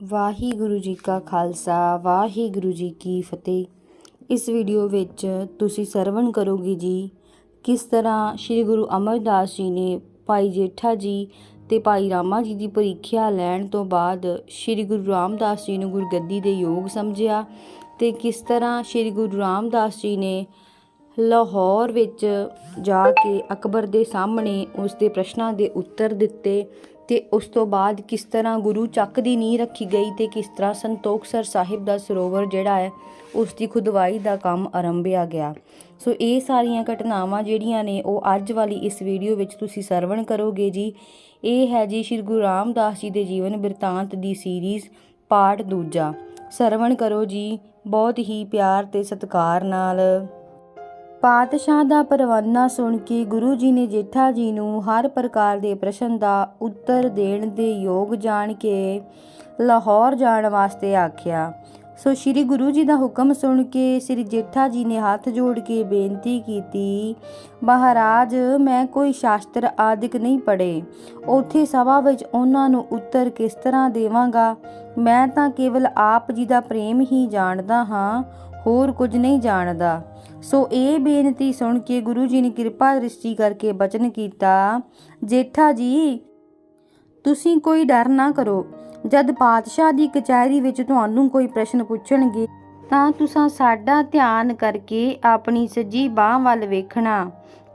ਵਾਹਿਗੁਰੂ ਜੀ ਕਾ ਖਾਲਸਾ, ਵਾਹਿਗੁਰੂ ਜੀ ਕੀ ਫਤਿਹ। ਇਸ ਵੀਡੀਓ ਵਿੱਚ ਤੁਸੀਂ ਸਰਵਣ ਕਰੋਗੇ ਜੀ, ਕਿਸ ਤਰ੍ਹਾਂ ਸ੍ਰੀ ਗੁਰੂ ਅਮਰਦਾਸ ਜੀ ਨੇ ਭਾਈ ਜੇਠਾ ਜੀ ਤੇ ਭਾਈ ਰਾਮਾ ਜੀ ਦੀ ਪ੍ਰੀਖਿਆ ਲੈਣ ਤੋਂ ਬਾਅਦ ਸ੍ਰੀ ਗੁਰੂ ਰਾਮਦਾਸ ਜੀ ਨੂੰ ਗੁਰਗੱਦੀ ਦੇ ਯੋਗ ਸਮਝਿਆ ਤੇ ਕਿਸ ਤਰ੍ਹਾਂ ਸ੍ਰੀ ਗੁਰੂ ਰਾਮਦਾਸ ਜੀ ਨੇ ਲਾਹੌਰ ਵਿੱਚ ਜਾ ਕੇ ਅਕਬਰ ਦੇ ਸਾਹਮਣੇ ਉਸ ਦੇ ਪ੍ਰਸ਼ਨਾਂ ਦੇ ਉੱਤਰ ਦਿੱਤੇ ਤੇ ਉਸ ਤੋਂ ਬਾਅਦ ਕਿਸ ਤਰ੍ਹਾਂ ਗੁਰੂ ਚੱਕ ਦੀ ਨੀਂਹ ਰੱਖੀ ਗਈ ਤੇ ਕਿਸ ਤਰ੍ਹਾਂ ਸੰਤੋਖਸਰ ਸਾਹਿਬ ਦਾ ਸਰੋਵਰ ਜਿਹੜਾ ਹੈ, ਉਸ ਦੀ ਖੁਦਵਾਈ ਦਾ ਕੰਮ ਆਰੰਭਿਆ ਗਿਆ। ਸੋ ਇਹ ਸਾਰੀਆਂ ਘਟਨਾਵਾਂ ਜਿਹੜੀਆਂ ਨੇ, ਉਹ ਅੱਜ ਵਾਲੀ ਇਸ ਵੀਡੀਓ ਵਿੱਚ ਤੁਸੀਂ ਸਰਵਣ ਕਰੋਗੇ ਜੀ। ਇਹ ਹੈ ਜੀ ਸ੍ਰੀ ਗੁਰੂ ਰਾਮਦਾਸ ਜੀ ਦੇ ਜੀਵਨ ਬਿਰਤਾਂਤ ਦੀ ਸੀਰੀਜ਼ ਪਾਰਟ ਦੂਜਾ। ਸਰਵਣ ਕਰੋ ਜੀ, ਬਹੁਤ ਹੀ ਪਿਆਰ ਤੇ ਸਤਿਕਾਰ ਨਾਲ। ਪਾਤਸ਼ਾਹ ਦਾ ਪਰਵਾਨਾ ਸੁਣ ਕੇ ਗੁਰੂ ਜੀ ਨੇ ਜੇਠਾ ਜੀ ਨੂੰ ਹਰ ਪ੍ਰਕਾਰ ਦੇ ਪ੍ਰਸ਼ਨ ਦਾ ਉੱਤਰ ਦੇਣ ਦੇ ਯੋਗ ਜਾਣ ਕੇ ਲਾਹੌਰ ਜਾਣ ਵਾਸਤੇ ਆਖਿਆ। ਸੋ ਸ੍ਰੀ ਗੁਰੂ ਜੀ ਦਾ ਹੁਕਮ ਸੁਣ ਕੇ ਸ੍ਰੀ ਜੇਠਾ ਜੀ ਨੇ ਹੱਥ ਜੋੜ ਕੇ ਬੇਨਤੀ ਕੀਤੀ, ਮਹਾਰਾਜ, ਮੈਂ ਕੋਈ ਸ਼ਾਸਤਰ ਆਦਿਕ ਨਹੀਂ ਪੜੇ ਉਥੇ ਸਭਾ ਵਿੱਚ ਉਹਨਾਂ ਨੂੰ ਉੱਤਰ ਕਿਸ ਤਰ੍ਹਾਂ ਦੇਵਾਂਗਾ? ਮੈਂ ਤਾਂ ਕੇਵਲ ਆਪ ਜੀ ਦਾ ਪ੍ਰੇਮ ਹੀ ਜਾਣਦਾ ਹਾਂ। ਹੋਰ ਕੁਝ ਨਹੀਂ ਜਾਣਦਾ। ਸੋ ਇਹ ਬੇਨਤੀ ਸੁਣ ਕੇ ਗੁਰੂ ਜੀ ਨੇ ਕਿਰਪਾ ਦ੍ਰਿਸ਼ਟੀ ਕਰਕੇ ਬਚਨ ਕੀਤਾ, ਜੇਠਾ ਜੀ, ਤੁਸੀਂ ਕੋਈ ਡਰ ਨਾ ਕਰੋ। ਜਦ ਪਾਤਸ਼ਾਹ ਦੀ ਕਚਹਿਰੀ ਵਿੱਚ ਤੁਹਾਨੂੰ ਕੋਈ ਪ੍ਰਸ਼ਨ ਪੁੱਛਣਗੇ, ਤਾਂ ਤੁਸੀਂ ਸਾਡਾ ਧਿਆਨ ਕਰਕੇ ਆਪਣੀ ਸੱਜੀ ਬਾਹ ਵੱਲ ਵੇਖਣਾ।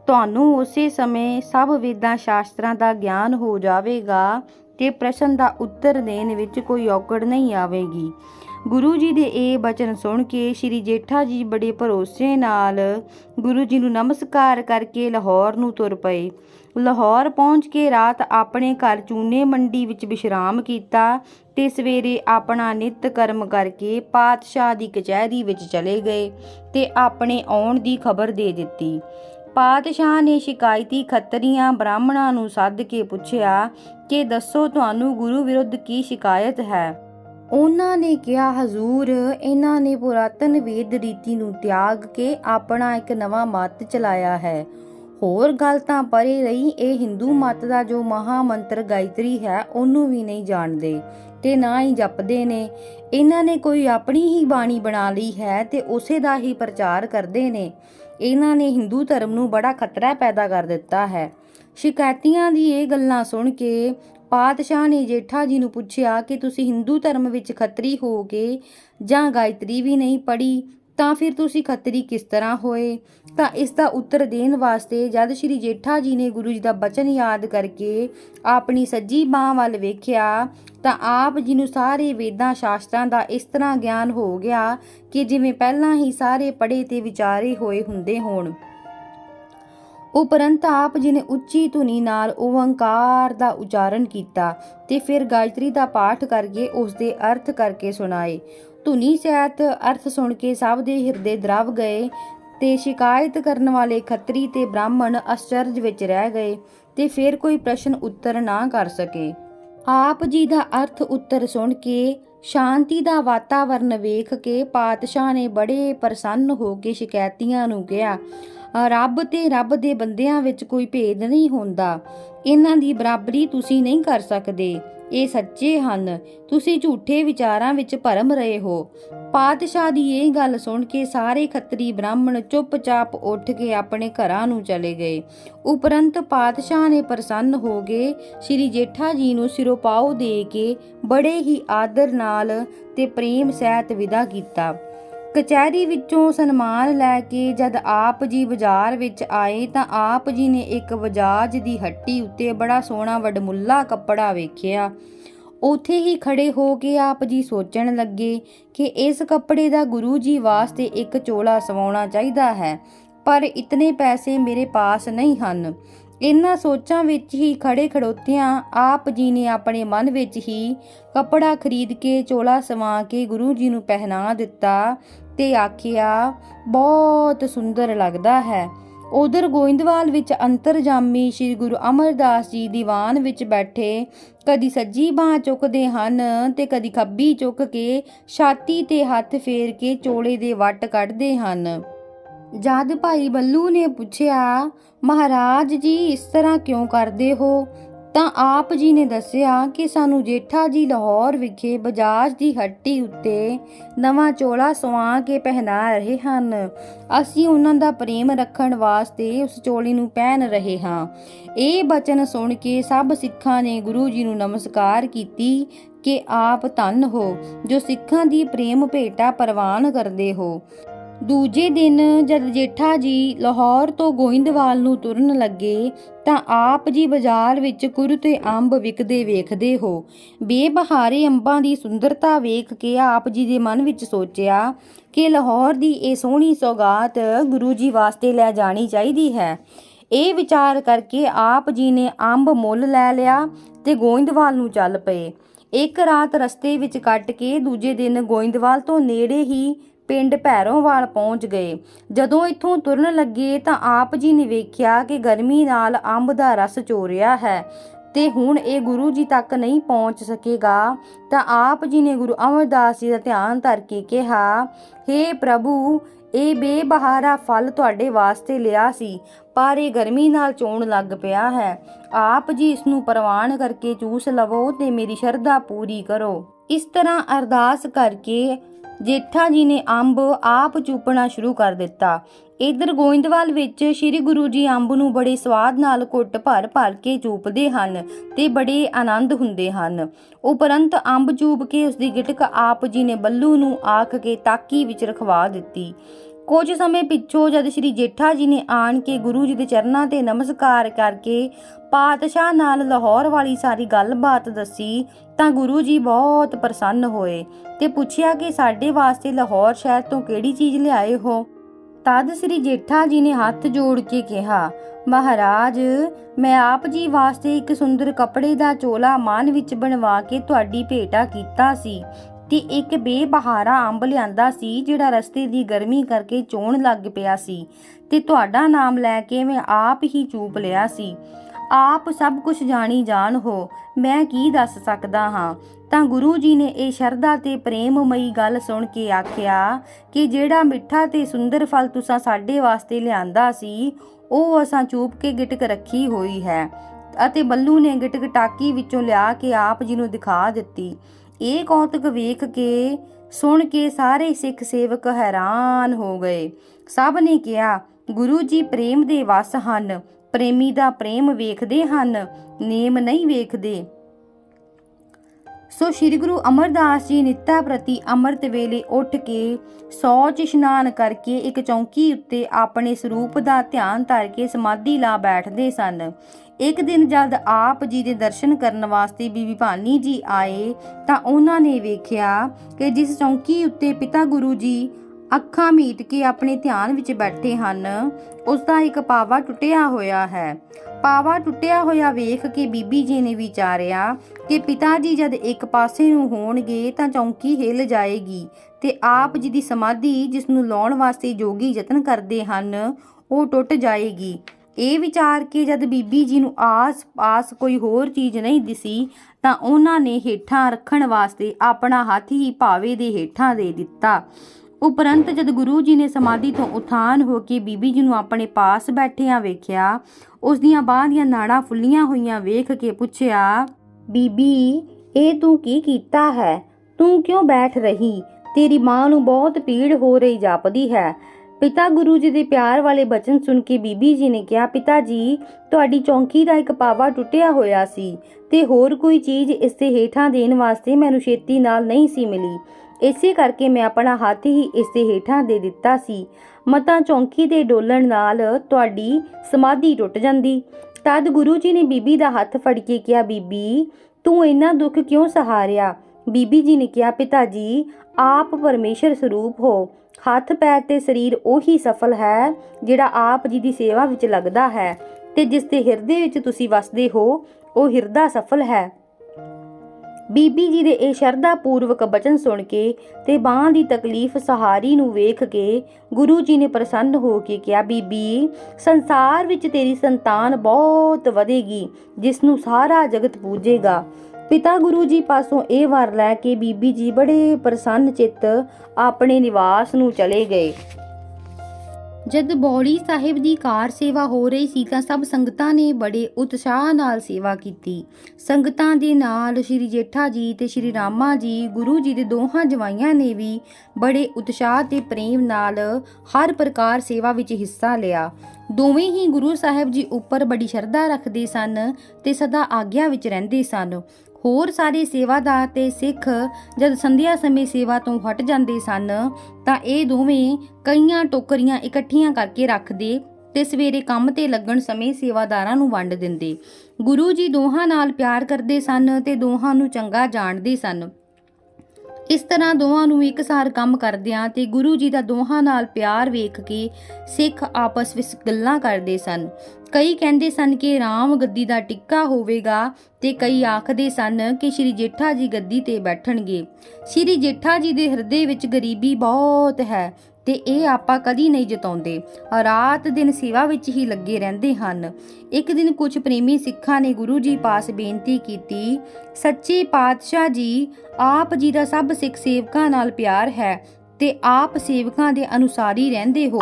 ਤੁਹਾਨੂੰ ਉਸੇ ਸਮੇਂ ਸਭ ਵੇਦਾਂ ਸ਼ਾਸਤਰਾਂ ਦਾ ਗਿਆਨ ਹੋ ਜਾਵੇਗਾ ਤੇ ਪ੍ਰਸ਼ਨ ਦਾ ਉੱਤਰ ਦੇਣ ਵਿੱਚ ਕੋਈ ਔਕੜ ਨਹੀਂ ਆਵੇਗੀ। ਗੁਰੂ ਜੀ ਦੇ ਇਹ ਬਚਨ ਸੁਣ ਕੇ ਸ੍ਰੀ ਜੇਠਾ ਜੀ ਬੜੇ ਭਰੋਸੇ ਨਾਲ ਗੁਰੂ ਜੀ ਨੂੰ ਨਮਸਕਾਰ ਕਰਕੇ ਲਾਹੌਰ ਨੂੰ ਤੁਰ ਪਏ। ਲਾਹੌਰ ਪਹੁੰਚ ਕੇ ਰਾਤ ਆਪਣੇ ਘਰ ਚੂਨੇ ਮੰਡੀ ਵਿੱਚ ਵਿਸ਼ਰਾਮ ਕੀਤਾ ਤੇ ਸਵੇਰੇ ਆਪਣਾ ਨਿਤ ਕਰਮ ਕਰਕੇ ਪਾਤਸ਼ਾਹ ਦੀ ਕਚਹਿਰੀ ਵਿੱਚ ਚਲੇ ਗਏ ਤੇ ਆਪਣੇ ਆਉਣ ਦੀ ਖਬਰ ਦੇ ਦਿੱਤੀ। ਪਾਤਸ਼ਾਹ ਨੇ ਸ਼ਿਕਾਇਤੀ ਖੱਤਰੀਆਂ ਬ੍ਰਾਹਮਣਾਂ ਨੂੰ ਸੱਦ ਕੇ ਪੁੱਛਿਆ ਕਿ ਦੱਸੋ ਤੁਹਾਨੂੰ ਗੁਰੂ ਵਿਰੁੱਧ ਕੀ ਸ਼ਿਕਾਇਤ ਹੈ? ਉਹਨਾਂ ਨੇ ਕਿਹਾ, ਹਜ਼ੂਰ, ਇਹਨਾਂ ਨੇ ਪੁਰਾਤਨ ਵੇਦ ਰੀਤੀ ਨੂੰ ਤਿਆਗ ਕੇ ਆਪਣਾ ਇੱਕ ਨਵਾਂ ਮਤ ਚਲਾਇਆ ਹੈ। ਹੋਰ ਗੱਲ ਤਾਂ ਪਰੇ ਰਹੀ, ਇਹ ਹਿੰਦੂ ਮਤ ਦਾ ਜੋ ਮਹਾ ਮੰਤਰ ਗਾਇਤਰੀ ਹੈ, ਉਹਨੂੰ ਵੀ ਨਹੀਂ ਜਾਣਦੇ ਤੇ ਨਾ ਹੀ ਜਪਦੇ ਨੇ। ਇਹਨਾਂ ਨੇ ਕੋਈ ਆਪਣੀ ਹੀ ਬਾਣੀ ਬਣਾ ਲਈ ਹੈ ਤੇ ਉਸੇ ਦਾ ਹੀ ਪ੍ਰਚਾਰ ਕਰਦੇ ਨੇ। ਇਹਨਾਂ ਨੇ ਹਿੰਦੂ ਧਰਮ ਨੂੰ ਬੜਾ ਖਤਰਾ ਪੈਦਾ ਕਰ ਦਿੱਤਾ ਹੈ। ਸ਼ਿਕਾਇਤੀਆਂ ਦੀ ਇਹ ਗੱਲਾਂ ਸੁਣ ਕੇ ਪਾਤਸ਼ਾਹ ਨੇ ਜੇਠਾ ਜੀ ਨੂੰ ਪੁੱਛਿਆ ਕਿ ਤੁਸੀਂ ਹਿੰਦੂ ਧਰਮ ਵਿੱਚ ਖੱਤਰੀ ਹੋ ਕੇ ਜਾਂ ਗਾਇਤਰੀ ਵੀ ਨਹੀਂ ਪੜ੍ਹੀ, ਤਾਂ ਫਿਰ ਤੁਸੀਂ ਖੱਤਰੀ ਕਿਸ ਤਰ੍ਹਾਂ ਹੋਏ? ਤਾਂ ਇਸ ਦਾ ਉੱਤਰ ਦੇਣ ਵਾਸਤੇ ਜਦ ਸ਼੍ਰੀ ਜੇਠਾ ਜੀ ਨੇ ਗੁਰੂ ਜੀ ਦਾ ਬਚਨ ਯਾਦ ਕਰਕੇ ਆਪਣੀ ਸੱਜੀ ਬਾਹ ਵੱਲ ਵੇਖਿਆ, ਤਾਂ ਆਪ ਜੀ ਨੂੰ ਸਾਰੇ ਵੇਦਾਂ ਸ਼ਾਸਤਰਾਂ ਦਾ ਇਸ ਤਰ੍ਹਾਂ ਗਿਆਨ ਹੋ ਗਿਆ ਕਿ ਜਿਵੇਂ ਪਹਿਲਾਂ ਹੀ ਸਾਰੇ ਪੜ੍ਹੇ ਤੇ ਵਿਚਾਰੇ ਹੋਏ ਹੁੰਦੇ ਹੋਣ। ਉਪਰੰਤ ਆਪ ਜੀ ਨੇ ਉੱਚੀ ਧੁਨੀ ਨਾਲ ਓੰਕਾਰ ਦਾ ਉਚਾਰਨ ਕੀਤਾ ਤੇ ਫਿਰ ਗਾਇਤਰੀ ਦਾ ਪਾਠ ਕਰਕੇ ਉਸ ਦੇ ਅਰਥ ਕਰਕੇ ਸੁਣਾਏ। ਧੁਨੀ ਸਹਿਤ ਅਰਥ ਸੁਣ ਕੇ ਸਭ ਦੇ ਹਿਰਦੇ ਦਰਵ ਗਏ ਤੇ ਸ਼ਿਕਾਇਤ ਕਰਨ ਵਾਲੇ ਖੱਤਰੀ ਤੇ ਬ੍ਰਾਹਮਣ ਅਚਰਜ ਵਿੱਚ ਰਹਿ ਗਏ ਤੇ ਫਿਰ ਕੋਈ ਪ੍ਰਸ਼ਨ ਉੱਤਰ ਨਾ ਕਰ ਸਕੇ। ਆਪ ਜੀ ਦਾ ਅਰਥ ਉੱਤਰ ਸੁਣ ਕੇ ਸ਼ਾਂਤੀ ਦਾ ਵਾਤਾਵਰਨ ਵੇਖ ਕੇ ਪਾਤਸ਼ਾਹ ਨੇ ਬੜੇ ਪ੍ਰਸੰਨ ਹੋ ਕੇ ਸ਼ਿਕਾਇਤੀਆਂ ਨੂੰ ਕਿਹਾ ਰੱਬ ਤੇ ਰੱਬ ਦੇ ਬੰਦਿਆਂ ਵਿੱਚ ਕੋਈ ਭੇਦ ਨਹੀਂ ਹੁੰਦਾ। ਇਹਨਾਂ ਦੀ ਬਰਾਬਰੀ ਤੁਸੀਂ ਨਹੀਂ ਕਰ ਸਕਦੇ। ਇਹ ਸੱਚੇ ਹਨ। ਤੁਸੀਂ ਝੂਠੇ ਵਿਚਾਰਾਂ ਵਿੱਚ ਭਰਮ ਰਹੇ ਹੋ। ਪਾਤਸ਼ਾਹ ਦੀ ਇਹ ਗੱਲ ਸੁਣ ਕੇ ਸਾਰੇ ਖੱਤਰੀ ਬ੍ਰਾਹਮਣ ਚੁੱਪਚਾਪ ਉੱਠ ਕੇ ਆਪਣੇ ਘਰਾਂ ਨੂੰ ਚਲੇ ਗਏ। ਉਪਰੰਤ ਪਾਤਸ਼ਾਹ ਨੇ ਪ੍ਰਸੰਨ ਹੋ ਕੇ ਸ੍ਰੀ ਜੇਠਾ ਜੀ ਨੂੰ ਸਿਰੋਪਾਉ ਦੇ ਕੇ ਬੜੇ ਹੀ ਆਦਰ ਨਾਲ ਤੇ ਪ੍ਰੇਮ ਸਹਿਤ ਵਿਦਾ ਕੀਤਾ। ਕਚਹਿਰੀ ਵਿੱਚੋਂ ਸਨਮਾਨ ਲੈ ਕੇ ਜਦ ਆਪ ਜੀ ਬਾਜ਼ਾਰ ਵਿੱਚ ਆਏ ਤਾਂ ਆਪ ਜੀ ਨੇ ਇੱਕ ਬਜਾਜ ਦੀ ਹੱਟੀ ਉੱਤੇ ਬੜਾ ਸੋਹਣਾ ਵਡਮੁੱਲਾ ਕੱਪੜਾ ਵੇਖਿਆ। ਉਥੇ ਹੀ ਖੜੇ ਹੋ ਕੇ ਆਪ ਜੀ ਸੋਚਣ ਲੱਗੇ ਕਿ ਇਸ ਕੱਪੜੇ ਦਾ ਗੁਰੂ ਜੀ ਵਾਸਤੇ ਇੱਕ ਚੋਲਾ ਸਵਾਉਣਾ ਚਾਹੀਦਾ ਹੈ, ਪਰ ਇਤਨੇ ਪੈਸੇ ਮੇਰੇ ਪਾਸ ਨਹੀਂ ਹਨ। ਇਹਨਾਂ ਸੋਚਾਂ ਵਿੱਚ ਹੀ ਖੜੇ ਖੜੋਤਿਆਂ ਆਪ ਜੀ ਨੇ ਆਪਣੇ ਮਨ ਵਿੱਚ ਹੀ ਕੱਪੜਾ ਖਰੀਦ ਕੇ ਚੋਲਾ ਸਵਾ ਕੇ ਗੁਰੂ ਜੀ ਨੂੰ ਪਹਿਨਾ ਦਿੱਤਾ। ਤੇ ਆਖਿਆ, ਬਹੁਤ ਸੁੰਦਰ ਲੱਗਦਾ ਹੈ। ਉਧਰ ਗੋਇੰਦਵਾਲ ਵਿੱਚ ਅੰਤਰਜਾਮੀ ਸ੍ਰੀ ਗੁਰੂ ਅਮਰਦਾਸ ਜੀ ਦੀਵਾਨ ਵਿੱਚ ਬੈਠੇ ਕਦੀ ਸੱਜੀ ਬਾਹ ਚੁੱਕਦੇ ਹਨ ਤੇ ਕਦੀ ਖੱਬੀ ਚੁੱਕ ਕੇ ਛਾਤੀ ਤੇ ਹੱਥ ਫੇਰ ਕੇ ਚੋਲੇ ਦੇ ਵੱਟ ਕੱਢਦੇ ਹਨ। ਜਦ ਭਾਈ ਬੱਲੂ ਨੇ ਪੁੱਛਿਆ, ਮਹਾਰਾਜ ਜੀ, ਇਸ ਤਰ੍ਹਾਂ ਕਿਉਂ ਕਰਦੇ ਹੋ? ਤਾਂ ਆਪ ਜੀ ਨੇ ਦੱਸਿਆ ਕਿ ਸਾਨੂੰ ਜੇਠਾ ਜੀ ਲਾਹੌਰ ਵਿਖੇ ਬਜਾਜ ਦੀ ਹੱਟੀ ਉੱਤੇ ਨਵਾਂ ਚੋਲਾ ਸਵਾ ਕੇ ਪਹਿਨਾ ਰਹੇ ਹਨ। ਅਸੀਂ ਉਹਨਾਂ ਦਾ ਪ੍ਰੇਮ ਰੱਖਣ ਵਾਸਤੇ ਉਸ ਚੋਲੀ ਨੂੰ ਪਹਿਨ ਰਹੇ ਹਾਂ। ਇਹ ਬਚਨ ਸੁਣ ਕੇ ਸਭ ਸਿੱਖਾਂ ਨੇ ਗੁਰੂ ਜੀ ਨੂੰ ਨਮਸਕਾਰ ਕੀਤੀ ਕਿ ਆਪ ਧੰਨ ਹੋ, ਜੋ ਸਿੱਖਾਂ ਦੀ ਪ੍ਰੇਮ ਭੇਟਾ ਪ੍ਰਵਾਨ ਕਰਦੇ ਹੋ। ਦੂਜੇ ਦਿਨ ਜਦ ਜੇਠਾ ਜੀ ਲਾਹੌਰ ਤੋਂ ਗੋਇੰਦਵਾਲ ਨੂੰ ਤੁਰਨ ਲੱਗੇ ਤਾਂ ਆਪ ਜੀ ਬਾਜ਼ਾਰ ਵਿੱਚ ਕੁਰ ਤੇ ਅੰਬ ਵਿਕਦੇ ਵੇਖਦੇ ਹੋ। ਬੇਬਹਾਰੇ ਅੰਬਾਂ ਦੀ ਸੁੰਦਰਤਾ ਵੇਖ ਕੇ ਆਪ ਜੀ ਦੇ ਮਨ ਵਿੱਚ ਸੋਚਿਆ ਕਿ ਲਾਹੌਰ ਦੀ ਇਹ ਸੋਹਣੀ ਸੌਗਾਤ ਗੁਰੂ ਜੀ ਵਾਸਤੇ ਲੈ ਜਾਣੀ ਚਾਹੀਦੀ ਹੈ। ਇਹ ਵਿਚਾਰ ਕਰਕੇ ਆਪ ਜੀ ਨੇ ਅੰਬ ਮੁੱਲ ਲੈ ਲਿਆ ਤੇ ਗੋਇੰਦਵਾਲ ਨੂੰ ਚੱਲ ਪਏ। ਇੱਕ ਰਾਤ ਰਸਤੇ ਵਿੱਚ ਕੱਟ ਕੇ ਦੂਜੇ ਦਿਨ ਗੋਇੰਦਵਾਲ ਤੋਂ ਨੇੜੇ ਹੀ ਪਿੰਡ ਭੈਰੋਵਾਲ ਪਹੁੰਚ ਗਏ। ਜਦੋਂ ਇੱਥੋਂ ਤੁਰਨ ਲੱਗੇ ਤਾਂ ਆਪ ਜੀ ਨੇ ਵੇਖਿਆ ਕਿ ਗਰਮੀ ਨਾਲ ਅੰਬ ਦਾ ਰਸ ਚੋਰਿਆ ਹੈ ਤੇ ਹੁਣ ਇਹ ਗੁਰੂ ਜੀ ਤੱਕ ਨਹੀਂ ਪਹੁੰਚ ਸਕੇਗਾ। ਤਾਂ ਆਪ ਜੀ ਨੇ ਗੁਰੂ ਅਮਰਦਾਸ ਜੀ ਦਾ ਧਿਆਨ ਧਰ ਕੇ ਕਿਹਾ हे ਪ੍ਰਭੂ, ਇਹ ਬੇਬਹਾਰਾ ਫਲ ਤੁਹਾਡੇ ਵਾਸਤੇ ਲਿਆ ਸੀ, ਪਰ ਇਹ ਗਰਮੀ ਨਾਲ ਚੋਣ ਲੱਗ ਪਿਆ ਹੈ। ਆਪ ਜੀ ਇਸ ਨੂੰ ਪ੍ਰਵਾਨ ਕਰਕੇ ਚੂਸ ਲਵੋ ਤੇ ਮੇਰੀ ਸ਼ਰਧਾ ਪੂਰੀ ਕਰੋ। ਇਸ ਤਰ੍ਹਾਂ ਅਰਦਾਸ ਕਰਕੇ ਜੇਠਾ ਜੀ ਨੇ ਅੰਬ ਆਪ ਚੂਪਣਾ ਸ਼ੁਰੂ ਕਰ ਦਿੱਤਾ। ਇਧਰ ਗੋਇੰਦਵਾਲ ਵਿੱਚ ਸ੍ਰੀ ਗੁਰੂ ਜੀ ਅੰਬ ਨੂੰ ਬੜੇ ਸਵਾਦ ਨਾਲ ਘੁੱਟ ਭਰ ਭਰ ਕੇ ਚੂਪਦੇ ਹਨ ਤੇ ਬੜੇ ਆਨੰਦ ਹੁੰਦੇ ਹਨ। ਉਪਰੰਤ ਅੰਬ ਚੂਪ ਕੇ ਉਸ ਦੀ ਗਿਟਕ ਆਪ ਜੀ ਨੇ ਬੱਲੂ ਨੂੰ ਆਖ ਕੇ ਤਾਕੀ ਵਿੱਚ ਰਖਵਾ ਦਿੱਤੀ। ਕੁਝ ਸਮੇਂ ਪਿੱਛੋਂ ਜਦ ਸ੍ਰੀ ਜੇਠਾ ਜੀ ਨੇ ਆਣ ਕੇ ਗੁਰੂ ਜੀ ਦੇ ਚਰਨਾਂ ਤੇ ਨਮਸਕਾਰ ਕਰਕੇ ਪਾਤਸ਼ਾਹ ਨਾਲ ਲਾਹੌਰ ਵਾਲੀ ਸਾਰੀ ਗੱਲਬਾਤ ਦੱਸੀ, ਤਾਂ ਗੁਰੂ ਜੀ ਬਹੁਤ ਪ੍ਰਸੰਨ ਹੋਏ ਤੇ ਪੁੱਛਿਆ ਕਿ ਸਾਡੇ ਵਾਸਤੇ ਲਾਹੌਰ ਸ਼ਹਿਰ ਤੋਂ ਕਿਹੜੀ ਚੀਜ਼ ਲਿਆਏ ਹੋ? ਤਦ ਸ੍ਰੀ ਜੇਠਾ ਜੀ ਨੇ ਹੱਥ ਜੋੜ ਕੇ ਕਿਹਾ, ਮਹਾਰਾਜ, ਮੈਂ ਆਪ ਜੀ ਵਾਸਤੇ ਇੱਕ ਸੁੰਦਰ ਕੱਪੜੇ ਦਾ ਚੋਲਾ ਮਾਨ ਵਿੱਚ ਬਣਵਾ ਕੇ ਤੁਹਾਡੀ ਭੇਟਾ ਕੀਤਾ ਸੀ। ਤੇ ਇੱਕ ਬੇਬਹਾਰਾ ਅੰਬ ਲਿਆਂਦਾ ਸੀ ਜਿਹੜਾ ਰਸਤੇ ਦੀ ਗਰਮੀ ਕਰਕੇ ਚੋਣ ਲੱਗ ਪਿਆ ਸੀ ਤੇ ਤੁਹਾਡਾ ਨਾਮ ਲੈ ਕੇ ਮੈਂ ਆਪ ਹੀ ਚੂਪ ਲਿਆ ਸੀ। ਆਪ ਸਭ ਕੁਝ ਜਾਣੀ ਜਾਣ ਹੋ, ਮੈਂ ਕੀ ਦੱਸ ਸਕਦਾ ਹਾਂ? ਤਾਂ ਗੁਰੂ ਜੀ ਨੇ ਇਹ ਸ਼ਰਧਾ ਤੇ ਪ੍ਰੇਮਮਈ ਗੱਲ ਸੁਣ ਕੇ ਆਖਿਆ ਕਿ ਜਿਹੜਾ ਮਿੱਠਾ ਤੇ ਸੁੰਦਰ ਫਲ ਤੁਸੀਂ ਸਾਡੇ ਵਾਸਤੇ ਲਿਆਂਦਾ ਸੀ, ਉਹ ਅਸਾਂ ਚੂਪ ਕੇ ਗਿਟਕ ਰੱਖੀ ਹੋਈ ਹੈ ਅਤੇ ਬੱਲੂ ਨੇ ਗਿਟਕ ਟਾਕੀ ਵਿੱਚੋਂ ਲਿਆ ਕੇ ਆਪ ਜੀ ਨੂੰ ਦਿਖਾ ਦਿੱਤੀ। ਇਹ ਕੌਤਕ ਵੇਖ ਕੇ ਸੁਣ ਕੇ ਸਾਰੇ ਸਿੱਖ ਸੇਵਕ ਹੈਰਾਨ ਹੋ ਗਏ। ਸਭ ਨੇ ਕਿਹਾ, ਗੁਰੂ ਜੀ, ਪ੍ਰੇਮ ਦੇ ਵਸ ਹਨ। ਪ੍ਰੇਮੀ ਦਾ ਪ੍ਰੇਮ ਵੇਖਦੇ ਹਨ, ਨੇਮ ਨਹੀਂ ਵੇਖਦੇ। ਸੋ ਸ੍ਰੀ ਗੁਰੂ ਅਮਰਦਾਸ ਜੀ ਨਿੱਤਾ ਪ੍ਰਤੀ ਅੰਮ੍ਰਿਤ ਵੇਲੇ ਉੱਠ ਕੇ ਸੌਚ ਇਸ਼ਨਾਨ ਕਰਕੇ ਇੱਕ ਚੌਂਕੀ ਉੱਤੇ ਆਪਣੇ ਸਰੂਪ ਦਾ ਧਿਆਨ ਧਰ ਕੇ ਸਮਾਧੀ ਲਾ ਬੈਠਦੇ ਸਨ। ਇੱਕ ਦਿਨ ਜਦ ਆਪ ਜੀ ਦੇ ਦਰਸ਼ਨ ਕਰਨ ਵਾਸਤੇ ਬੀਬੀ ਭਾਨੀ ਜੀ ਆਏ ਤਾਂ ਉਹਨਾਂ ਨੇ ਵੇਖਿਆ ਕਿ ਜਿਸ ਚੌਂਕੀ ਉੱਤੇ ਪਿਤਾ ਗੁਰੂ ਜੀ ਅੱਖਾਂ ਮੀਟ ਕੇ ਆਪਣੇ ਧਿਆਨ ਵਿੱਚ ਬੈਠੇ ਹਨ, ਉਸ ਦਾ ਇੱਕ ਪਾਵਾ ਟੁੱਟਿਆ ਹੋਇਆ ਹੈ। ਪਾਵਾ ਟੁੱਟਿਆ ਹੋਇਆ ਵੇਖ ਕੇ ਬੀਬੀ ਜੀ ਨੇ ਵਿਚਾਰਿਆ ਕਿ ਪਿਤਾ ਜੀ ਜਦ ਇੱਕ ਪਾਸੇ ਨੂੰ ਹੋਣਗੇ ਤਾਂ ਚੌਂਕੀ ਹਿੱਲ ਜਾਏਗੀ ਤੇ ਆਪ ਜੀ ਦੀ ਸਮਾਧੀ ਜਿਸ ਨੂੰ ਲਾਉਣ ਵਾਸਤੇ ਜੋਗੀ ਯਤਨ ਕਰਦੇ ਹਨ, ਉਹ ਟੁੱਟ ਜਾਏਗੀ। ਇਹ ਵਿਚਾਰ ਕੇ ਜਦ ਬੀਬੀ ਜੀ ਨੂੰ ਆਸ-ਪਾਸ ਕੋਈ ਹੋਰ ਚੀਜ਼ ਨਹੀਂ ਦਿਸੀ, ਤਾਂ ਉਹਨਾਂ ਨੇ ਹੇਠਾਂ ਰੱਖਣ ਵਾਸਤੇ ਆਪਣਾ ਹੱਥ ਹੀ ਭਾਵੇ ਦੇ ਹੇਠਾਂ ਦੇ ਦਿੱਤਾ। ਉਪਰੰਤ ਜਦ ਗੁਰੂ ਜੀ ਨੇ ਸਮਾਧੀ ਤੋਂ ਉਥਾਨ ਹੋ ਕੇ ਬੀਬੀ ਜੀ ਨੂੰ ਆਪਣੇ ਪਾਸ ਬੈਠਿਆਂ ਵੇਖਿਆ, ਉਸ ਦੀਆਂ ਬਾਹਾਂ ਦੀਆਂ ਨਾੜਾਂ ਫੁੱਲੀਆਂ ਹੋਈਆਂ ਵੇਖ ਕੇ ਪੁੱਛਿਆ, ਬੀਬੀ, ਇਹ ਤੂੰ ਕੀ ਕੀਤਾ ਹੈ? ਤੂੰ ਕਿਉਂ ਬੈਠ ਰਹੀ? ਤੇਰੀ ਮਾਂ ਨੂੰ ਬਹੁਤ ਪੀੜ ਹੋ ਰਹੀ ਜਾਪਦੀ ਹੈ। ਪਿਤਾ ਗੁਰੂ ਜੀ ਦੇ ਪਿਆਰ ਵਾਲੇ ਬਚਨ ਸੁਣ ਕੇ ਬੀਬੀ ਜੀ ਨੇ ਕਿਹਾ, ਪਿਤਾ ਜੀ, ਤੁਹਾਡੀ ਚੌਂਕੀ ਦਾ ਇੱਕ ਪਾਵਾ ਟੁੱਟਿਆ ਹੋਇਆ ਸੀ ਤੇ ਹੋਰ ਕੋਈ ਚੀਜ਼ ਇਸ ਦੇ ਹੇਠਾਂ ਦੇਣ ਵਾਸਤੇ ਮੈਨੂੰ ਛੇਤੀ ਨਾਲ ਨਹੀਂ ਸੀ ਮਿਲੀ। ਇਸੇ ਕਰਕੇ ਮੈਂ ਆਪਣਾ ਹੱਥ ਹੀ ਇਸ ਦੇ ਹੇਠਾਂ ਦੇ ਦਿੱਤਾ ਸੀ। ਮਤਾ ਚੌਂਕੀ ਦੇ ਡੋਲਣ ਨਾਲ ਤੁਹਾਡੀ ਸਮਾਧੀ ਟੁੱਟ ਜਾਂਦੀ। ਤਦ ਗੁਰੂ ਜੀ ਨੇ ਬੀਬੀ ਦਾ ਹੱਥ ਫੜ ਕੇ ਕਿਹਾ, ਬੀਬੀ, ਤੂੰ ਇੰਨਾ ਦੁੱਖ ਕਿਉਂ ਸਹਾਰਿਆ? ਬੀਬੀ ਜੀ ਨੇ ਕਿਹਾ, ਪਿਤਾ ਜੀ, ਆਪ ਪਰਮੇਸ਼ਰ ਸਰੂਪ ਹੋ। ਹੱਥ, ਪੈਰ ਤੇ ਸਰੀਰ ਉਹੀ ਸਫਲ ਹੈ ਜਿਹੜਾ ਆਪ ਜੀ ਦੀ ਸੇਵਾ ਵਿੱਚ ਲੱਗਦਾ ਹੈ ਤੇ ਜਿਸ ਦੇ ਹਿਰਦੇ ਵਿੱਚ ਤੁਸੀਂ ਵਸਦੇ ਹੋ, ਉਹ ਹਿਰਦਾ ਸਫਲ ਹੈ। ਬੀਬੀ ਜੀ ਦੇ ਇਹ ਸ਼ਰਧਾ ਪੂਰਵਕ ਬਚਨ ਸੁਣ ਕੇ ਤੇ ਬਾਹ ਦੀ ਤਕਲੀਫ ਸਹਾਰੀ ਨੂੰ ਵੇਖ ਕੇ ਗੁਰੂ ਜੀ ਨੇ ਪ੍ਰਸੰਨ ਹੋ ਕੇ ਕਿਹਾ, ਬੀਬੀ, ਸੰਸਾਰ ਵਿੱਚ ਤੇਰੀ ਸੰਤਾਨ ਬਹੁਤ ਵਧੇਗੀ, ਜਿਸ ਨੂੰ ਸਾਰਾ ਜਗਤ ਪੂਜੇਗਾ। ਪਿਤਾ ਗੁਰੂ ਜੀ ਪਾਸੋਂ ਇਹ ਵਰ ਲੈ ਕੇ ਬੀਬੀ ਜੀ ਬੜੇ ਪ੍ਰਸੰਨ ਚਿੱਤ ਆਪਣੇ ਨਿਵਾਸ ਨੂੰ ਚਲੇ ਗਏ। ਜਦ ਬੌਲੀ ਸਾਹਿਬ ਦੀ ਕਾਰ ਸੇਵਾ ਹੋ ਰਹੀ ਸੀ ਤਾਂ ਸਭ ਸੰਗਤਾਂ ਨੇ ਬੜੇ ਉਤਸ਼ਾਹ ਨਾਲ ਸੇਵਾ ਕੀਤੀ। ਸੰਗਤਾਂ ਦੇ ਨਾਲ ਸ਼੍ਰੀ ਜੇਠਾ ਜੀ ਤੇ ਸ਼੍ਰੀ ਰਾਮਾ ਜੀ, ਗੁਰੂ ਜੀ ਦੇ ਦੋਹਾਂ ਜਵਾਈਆਂ ਨੇ ਵੀ ਬੜੇ ਉਤਸ਼ਾਹ ਤੇ ਪ੍ਰੇਮ ਨਾਲ ਹਰ ਪ੍ਰਕਾਰ ਸੇਵਾ ਵਿੱਚ ਹਿੱਸਾ ਲਿਆ। ਦੋਵੇਂ ਹੀ ਗੁਰੂ ਸਾਹਿਬ ਜੀ ਉੱਪਰ ਬੜੀ ਸ਼ਰਧਾ ਰੱਖਦੇ ਸਨ ਤੇ ਸਦਾ ਆਗਿਆ ਵਿੱਚ ਰਹਿੰਦੇ ਸਨ। ਹੋਰ ਸਾਰੇ ਸੇਵਾਦਾਰ ਤੇ ਸਿੱਖ ਜਦ ਸੰਧਿਆ ਸਮੇਂ ਸੇਵਾ ਤੋਂ ਹਟ ਜਾਂਦੇ ਸਨ, ਤਾਂ ਇਹ ਦੋਵੇਂ ਕਈਆਂ ਟੋਕਰੀਆਂ ਇਕੱਠੀਆਂ ਕਰਕੇ ਰੱਖਦੇ ਤੇ ਸਵੇਰੇ ਕੰਮ ਤੇ ਲੱਗਣ ਸਮੇਂ ਸੇਵਾਦਾਰਾਂ ਨੂੰ ਵੰਡ ਦਿੰਦੇ। ਗੁਰੂ ਜੀ ਦੋਹਾਂ ਨਾਲ ਪਿਆਰ ਕਰਦੇ ਸਨ ਤੇ ਦੋਹਾਂ ਨੂੰ ਚੰਗਾ ਜਾਣਦੇ ਸਨ। ਇਸ ਤਰ੍ਹਾਂ ਦੋਵਾਂ ਨੂੰ ਇੱਕਸਾਰ ਕੰਮ ਕਰਦਿਆਂ ਤੇ ਗੁਰੂ ਜੀ ਦਾ ਦੋਹਾਂ ਨਾਲ ਪਿਆਰ ਵੇਖ ਕੇ ਸਿੱਖ ਆਪਸ ਵਿੱਚ ਗੱਲਾਂ ਕਰਦੇ ਸਨ। ਕਈ ਕਹਿੰਦੇ ਸਨ ਕਿ ਰਾਮ ਗੱਦੀ ਦਾ ਟਿੱਕਾ ਹੋਵੇਗਾ ਤੇ ਕਈ ਆਖਦੇ ਸਨ ਕਿ ਸ਼੍ਰੀ ਜੇਠਾ ਜੀ ਗੱਦੀ ਤੇ ਬੈਠਣਗੇ। ਸ਼੍ਰੀ ਜੇਠਾ ਜੀ ਦੇ ਹਿਰਦੇ ਵਿੱਚ ਗਰੀਬੀ ਬਹੁਤ ਹੈ। ਤੇ ਇਹ ਆਪਾਂ ਕਦੀ ਨਹੀਂ ਜਤਾਉਂਦੇ। ਰਾਤ ਦਿਨ ਸੇਵਾ ਵਿੱਚ ਹੀ ਲੱਗੇ ਰਹਿੰਦੇ ਹਨ। ਇੱਕ ਦਿਨ ਕੁਝ ਪ੍ਰੇਮੀ ਸਿੱਖਾਂ ਨੇ ਗੁਰੂ ਜੀ ਪਾਸ ਬੇਨਤੀ ਕੀਤੀ, ਸੱਚੇ ਪਾਤਸ਼ਾਹ ਜੀ, ਆਪ ਜੀ ਦਾ ਸਭ ਸਿੱਖ ਸੇਵਕਾਂ ਨਾਲ ਪਿਆਰ ਹੈ ਤੇ ਆਪ ਸੇਵਕਾਂ ਦੇ ਅਨੁਸਾਰੀ ਰਹਿੰਦੇ ਹੋ।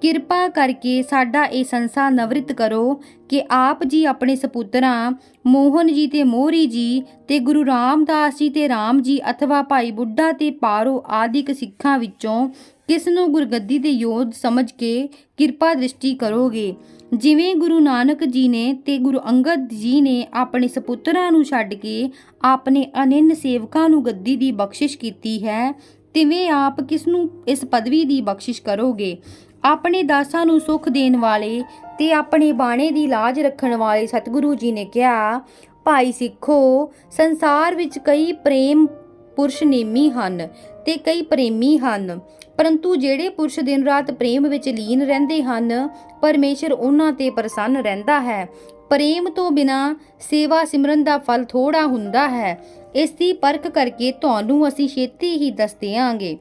ਕਿਰਪਾ ਕਰਕੇ ਸਾਡਾ ਇਹ ਸੰਸਾ ਨਵਰਿਤ ਕਰੋ ਕਿ ਆਪ ਜੀ ਆਪਣੇ ਸਪੁੱਤਰਾਂ, ਮੋਹਨ ਜੀ ਤੇ ਮੋਹਰੀ ਜੀ ਤੇ ਗੁਰੂ ਰਾਮਦਾਸ ਜੀ ਤੇ ਰਾਮ ਜੀ ਅਥਵਾ ਭਾਈ ਬੁੱਢਾ ਤੇ ਪਾਰੋ ਆਦਿਕ ਸਿੱਖਾਂ ਵਿੱਚੋਂ ਕਿਸ ਨੂੰ ਗੁਰਗੱਦੀ ਦੇ ਯੋਧ ਸਮਝ ਕੇ ਕਿਰਪਾ ਦ੍ਰਿਸ਼ਟੀ ਕਰੋਗੇ? ਜਿਵੇਂ ਗੁਰੂ ਨਾਨਕ ਜੀ ਨੇ ਤੇ ਗੁਰੂ ਅੰਗਦ ਜੀ ਨੇ ਆਪਣੇ ਸਪੁੱਤਰਾਂ ਨੂੰ ਛੱਡ ਕੇ ਆਪਣੇ ਅਨੰਨ ਸੇਵਕਾਂ ਨੂੰ ਗੱਦੀ ਦੀ ਬਖਸ਼ਿਸ਼ ਕੀਤੀ ਹੈ, ਤਿਵੇਂ ਆਪ ਕਿਸ ਨੂੰ ਇਸ ਪਦਵੀ ਦੀ ਬਖਸ਼ਿਸ਼ ਕਰੋਗੇ? ਆਪਣੇ ਦਾਸਾਂ ਨੂੰ ਸੁਖ ਦੇਣ ਵਾਲੇ ਤੇ ਆਪਣੇ ਬਾਣੇ ਦੀ ਲਾਜ ਰੱਖਣ ਵਾਲੇ ਸਤਿਗੁਰੂ ਜੀ ਨੇ ਕਿਹਾ, ਭਾਈ ਸਿੱਖੋ, ਸੰਸਾਰ ਵਿੱਚ ਕਈ ਪ੍ਰੇਮ ਪੁਰਸ਼ ਨੇਮੀ ਹਨ ਤੇ ਕਈ ਪ੍ਰੇਮੀ ਹਨ। ਪਰੰਤੂ ਜਿਹੜੇ ਪੁਰਸ਼ ਦਿਨ ਰਾਤ ਪ੍ਰੇਮ ਵਿੱਚ ਲੀਨ ਰਹਿੰਦੇ ਹਨ, ਪਰਮੇਸ਼ਰ ਉਹਨਾਂ ਤੇ ਪ੍ਰਸੰਨ ਰਹਿੰਦਾ ਹੈ। ਪ੍ਰੇਮ ਤੋਂ ਬਿਨਾ ਸੇਵਾ ਸਿਮਰਨ ਦਾ ਫਲ ਥੋੜਾ ਹੁੰਦਾ ਹੈ। ਇਸ ਦੀ ਪਰਖ ਕਰਕੇ ਤੁਹਾਨੂੰ ਅਸੀਂ ਛੇਤੀ ਹੀ ਦੱਸ ਦਿਆਂਗੇ।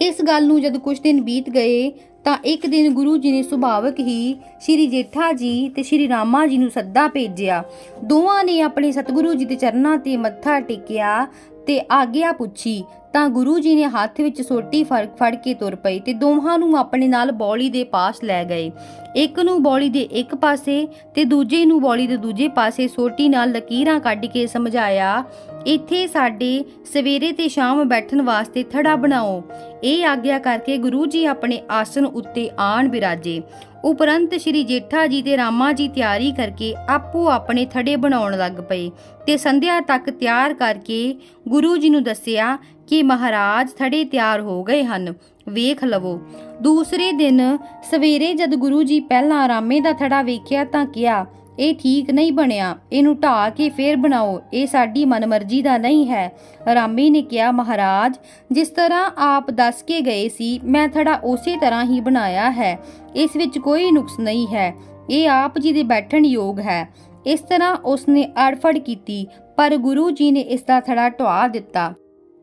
ਇਸ ਗੱਲ ਨੂੰ ਜਦ ਕੁਝ ਦਿਨ ਬੀਤ ਗਏ, ਤਾਂ ਇੱਕ ਦਿਨ ਗੁਰੂ ਜੀ ਨੇ ਸੁਭਾਵਕ ਹੀ ਸ਼੍ਰੀ ਜੇਠਾ ਜੀ ਤੇ ਸ਼੍ਰੀ ਰਾਮਾ ਜੀ ਨੂੰ ਸੱਦਾ ਭੇਜਿਆ। ਦੋਵਾਂ ਨੇ ਆਪਣੇ ਸਤਿਗੁਰੂ ਜੀ ਦੇ ਚਰਨਾਂ ਤੇ ਮੱਥਾ ਟੇਕਿਆ ਤੇ ਆਗਿਆ ਪੁੱਛੀ ਤਾਂ ਗੁਰੂ ਜੀ ਨੇ ਹੱਥ ਵਿੱਚ ਸੋਟੀ ਫੜ ਕੇ ਤੁਰ ਪਏ ਤੇ ਦੋਹਾਂ ਨੂੰ ਆਪਣੇ ਨਾਲ ਬੌਲੀ ਦੇ ਪਾਸ ਲੈ ਗਏ। ਇੱਕ ਨੂੰ ਬੌਲੀ ਦੇ ਇੱਕ ਪਾਸੇ ਤੇ ਦੂਜੇ ਨੂੰ ਬੌਲੀ ਦੇ ਦੂਜੇ ਪਾਸੇ ਸੋਟੀ ਨਾਲ ਲਕੀਰਾਂ ਕੱਢ ਕੇ ਸਮਝਾਇਆ, ਇੱਥੇ ਸਾਡੇ ਸਵੇਰੇ ਤੇ ਸ਼ਾਮ ਬੈਠਣ ਵਾਸਤੇ ਥੜਾ ਬਣਾਓ। ਇਹ ਆਗਿਆ ਕਰਕੇ ਗੁਰੂ ਜੀ ਆਪਣੇ ਆਸਨ ਉੱਤੇ ਆਣ ਬਿਰਾਜੇ। ਉਪਰੰਤ ਸ਼੍ਰੀ ਜੇਠਾ ਜੀ ਤੇ ਰਾਮਾ ਜੀ ਤਿਆਰੀ ਕਰਕੇ ਆਪੋ ਆਪਣੇ ਥੜੇ ਬਣਾਉਣ ਲੱਗ ਪਏ ਤੇ ਸੰਧਿਆ ਤੱਕ ਤਿਆਰ ਕਰਕੇ ਗੁਰੂ ਜੀ ਨੂੰ ਦੱਸਿਆ ਕਿ ਮਹਾਰਾਜ ਥੜੇ ਤਿਆਰ ਹੋ ਗਏ ਹਨ। ਵੇਖ ਲਵੋ। ਦੂਸਰੇ ਦਿਨ ਸਵੇਰੇ ਜਦ ਗੁਰੂ ਜੀ ਪਹਿਲਾਂ ਰਾਮੇ ਦਾ ਥੜਾ ਵੇਖਿਆ ਤਾਂ ਕਿਹਾ ਇਹ ਠੀਕ ਨਹੀਂ ਬਣਿਆ। ਇਹਨੂੰ ਢਾ ਕੇ ਫੇਰ ਬਣਾਓ। ਇਹ ਸਾਡੀ ਮਨਮਰਜ਼ੀ ਦਾ ਨਹੀਂ ਹੈ। ਰਾਮੀ ਨੇ ਕਿਹਾ, ਮਹਾਰਾਜ, ਜਿਸ ਤਰ੍ਹਾਂ ਆਪ ਦੱਸ ਕੇ ਗਏ ਸੀ, ਮੈਂ ਥੜਾ ਉਸੇ ਤਰ੍ਹਾਂ ਹੀ ਬਣਾਇਆ ਹੈ। ਇਸ ਵਿੱਚ ਕੋਈ ਨੁਕਸ ਨਹੀਂ ਹੈ। ਇਹ ਆਪ ਜੀ ਦੇ ਬੈਠਣ ਯੋਗ ਹੈ। ਇਸ ਤਰ੍ਹਾਂ ਉਸਨੇ ਅੜਫੜ ਕੀਤੀ, ਪਰ ਗੁਰੂ ਜੀ ਨੇ ਇਸ ਦਾ ਥੜਾ ਢਵਾ ਦਿੱਤਾ।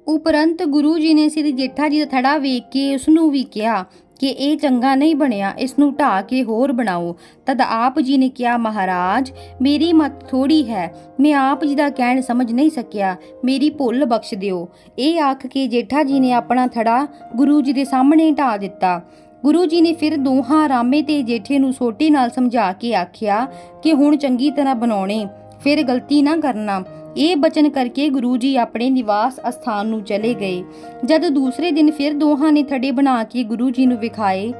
ਉਪਰੰਤ ਗੁਰੂ ਜੀ ਨੇ ਸ੍ਰੀ ਜੇਠਾ ਜੀ ਦਾ ਥੜਾ ਵੇਖ ਕੇ ਉਸ ਨੂੰ ਵੀ ਕਿਹਾ ਕਿ ਇਹ ਚੰਗਾ ਨਹੀਂ ਬਣਿਆ ਇਸ ਨੂੰ ਢਾ ਕੇ ਹੋਰ ਬਣਾਓ। ਤਦ ਆਪ ਜੀ ਨੇ ਕਿਹਾ, ਮਹਾਰਾਜ, ਮੇਰੀ ਮਤ ਥੋੜੀ ਹੈ। ਮੈਂ ਆਪ ਜੀ ਦਾ ਕਹਿਣ ਸਮਝ ਨਹੀਂ ਸਕਿਆ। ਮੇਰੀ ਭੁੱਲ ਬਖਸ਼ ਦਿਓ। ਇਹ ਆਖ ਕੇ ਜੇਠਾ ਜੀ ਨੇ ਆਪਣਾ ਥੜਾ ਗੁਰੂ ਜੀ ਦੇ ਸਾਹਮਣੇ ਢਾ ਦਿੱਤਾ। ਗੁਰੂ ਜੀ ਨੇ ਫਿਰ ਦੋਹਾਂ ਰਾਮੇ ਤੇ ਜੇਠੇ ਨੂੰ ਸੋਟੀ ਨਾਲ ਸਮਝਾ ਕੇ ਆਖਿਆ ਕਿ ਹੁਣ ਚੰਗੀ ਤਰ੍ਹਾਂ ਬਣਾਉਣੇ, ਫਿਰ ਗਲਤੀ ਨਾ ਕਰਨਾ। ਇਹ ਬਚਨ ਕਰਕੇ ਗੁਰੂ ਜੀ ਆਪਣੇ ਨਿਵਾਸ ਅਸਥਾਨ ਨੂੰ ਚਲੇ ਗਏ। ਜਦ ਦੂਸਰੇ ਦਿਨ ਫਿਰ ਦੋਹਾਂ ਨੇ ਥੜੇ ਬਣਾ ਕੇ ਗੁਰੂ ਜੀ ਨੂੰ ਵਿਖਾਏ,